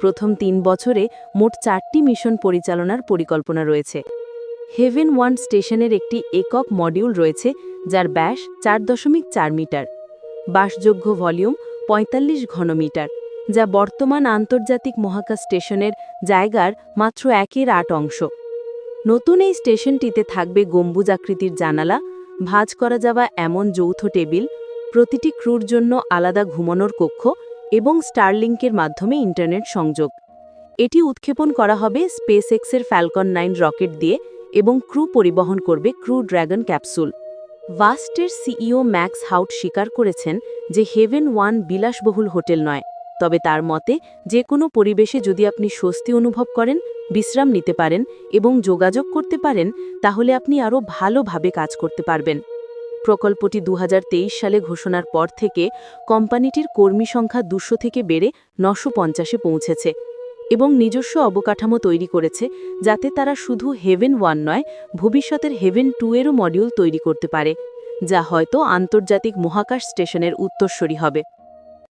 প্রথম তিন বছরে মোট চারটি মিশন পরিচালনার পরিকল্পনা রয়েছে। হেভেন ওয়ান স্টেশনের একটি একক মডিউল রয়েছে, যার ব্যাস চার দশমিক চার মিটার। বাসযোগ্য ভলিউম ৪৫ ঘনমিটার, যা বর্তমান আন্তর্জাতিক মহাকাশ স্টেশনের জায়গার মাত্র একের আট অংশ। নতুন এই স্টেশনটিতে থাকবে গম্বুজাকৃতির জানালা, ভাঁজ করা যাওয়া এমন যৌথ টেবিল, প্রতিটি ক্রুর জন্য আলাদা ঘুমানোর কক্ষ এবং স্টারলিংকের মাধ্যমে ইন্টারনেট সংযোগ। এটি উৎক্ষেপণ করা হবে স্পেস এক্সের ফ্যালকন নাইন রকেট দিয়ে এবং ক্রু পরিবহন করবে ক্রু ড্র্যাগন ক্যাপসুল ভাস্টের সিইও ম্যাক্স হাউট স্বীকার করেছেন যে হেভেন ওয়ান বিলাসবহুল হোটেল নয়, তবে তার মতে যে কোনো পরিবেশে যদি আপনি স্বস্তি অনুভব করেন, বিশ্রাম নিতে পারেন এবং যোগাযোগ করতে পারেন, তাহলে আপনি আরও ভালোভাবে কাজ করতে পারবেন। প্রকল্পটি দু হাজার তেইশ সালে ঘোষণার পর থেকে কোম্পানিটির কর্মী সংখ্যা দুশো থেকে বেড়ে নশো পঞ্চাশে পৌঁছেছে এবং নিজস্ব অবকাঠামো তৈরি করেছে যাতে তারা শুধু হেভেন ওয়ান নয়, ভবিষ্যতের হেভেন টু এরও মডিউল তৈরি করতে পারে, যা হয়তো আন্তর্জাতিক মহাকাশ স্টেশনের উত্তরসূরি হবে।